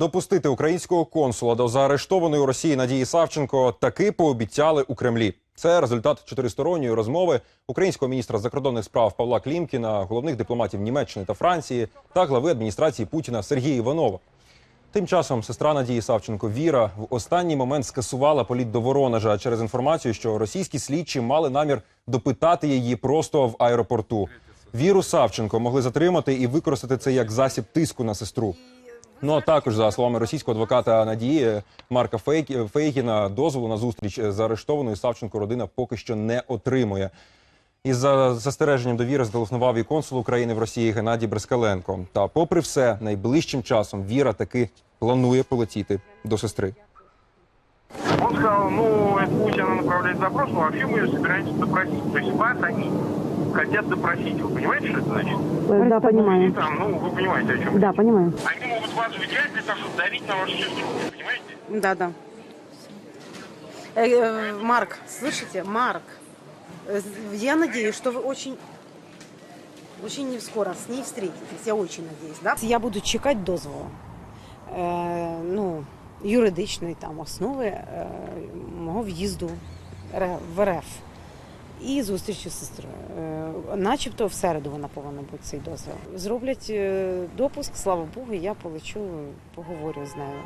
Допустити українського консула до заарештованої у Росії Надії Савченко таки пообіцяли у Кремлі. Це результат чотиристоронньої розмови українського міністра закордонних справ Павла Клімкіна, головних дипломатів Німеччини та Франції та глави адміністрації Путіна Сергія Іванова. Тим часом сестра Надії Савченко Віра в останній момент скасувала політ до Воронежа через інформацію, що російські слідчі мали намір допитати її просто в аеропорту. Віру Савченко могли затримати і використати це як засіб тиску на сестру. Ну а також за словами російського адвоката Надії Марка Фейгіна, дозволу на зустріч з арештованою Савченко родина поки що не отримує. Із за застереженням довіри зателефонував і консул України в Росії Геннадій Брескаленко. Та, попри все, найближчим часом Віра таки планує полетіти до сестри. Он сказал, ну, это Путин направляет запрос, но вообще мы ее собираемся допросить. То есть вас они хотят допросить. Вы понимаете, что это значит? Э, Да, И понимаю. там, ну, вы понимаете, о чем Да, речь. понимаю. Они могут вас взять для того, чтобы давить на вашу сестру. Вы понимаете? Да, да. Э, э, Марк, слышите, Марк, э, я надеюсь, что вы очень, очень не скоро с ней встретитесь. Я очень надеюсь, да? Я буду чекати дозволу. Е, ну, юридичної там основи е, мого в'їзду в РФ. І зустріч з сестрою. Е, начебто в середу вона повинна бути цей дозвіл. Зроблять е, допуск, слава Богу, я полечу, поговорю з нею.